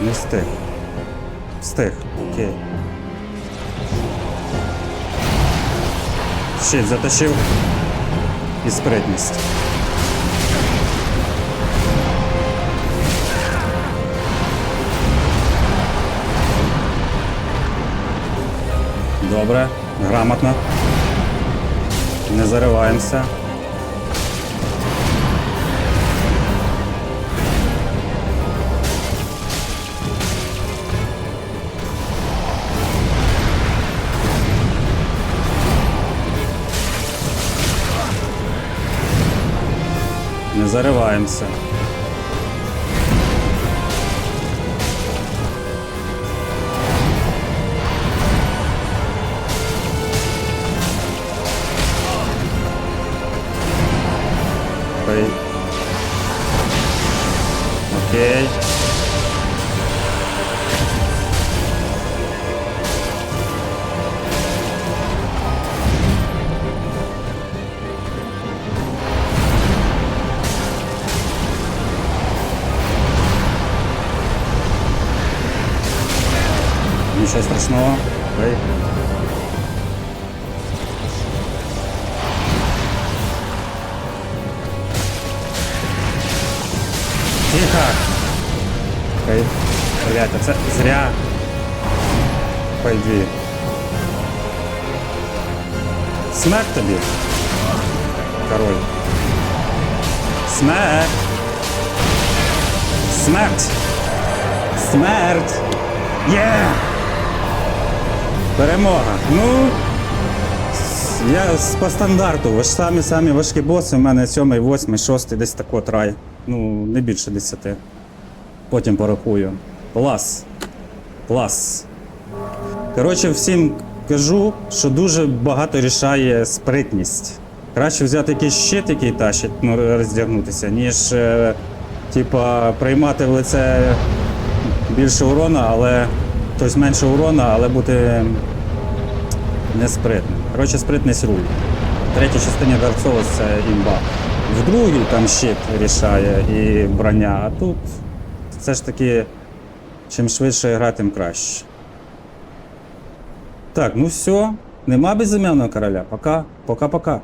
Не встиг. Встиг, окей. Щит затащив. І спритність. Добре, грамотно. Не зариваємося. Не зариваємося. Окей. Окей. Нічого страшного. Тихо! Окей. Блять, а це зря. Пойди. Смерть тобі. Король. Смерть. Смерть. Смерть. Є! Перемога. Ну. Я з- по стандарту. Ви ж самі самі важкі боси. У мене 7, 8, 6, десь тако трай. Ну, не більше 10. Потім порахую. Клас. Клас. Коротше, всім кажу, що дуже багато рішає спритність. Краще взяти якийсь щит, який тащить, ну, роздягнутися, ніж е, типа, приймати в лице більше урона, але тобто менше урона, але бути неспритним. Коротше, спритність руль. В третій частині Dark Souls це імба. В другій там щит рішає і броня, а тут все ж таки, чим швидше гра, тим краще. Так, ну все. Нема безім'яного короля. Пока. Пока-пока.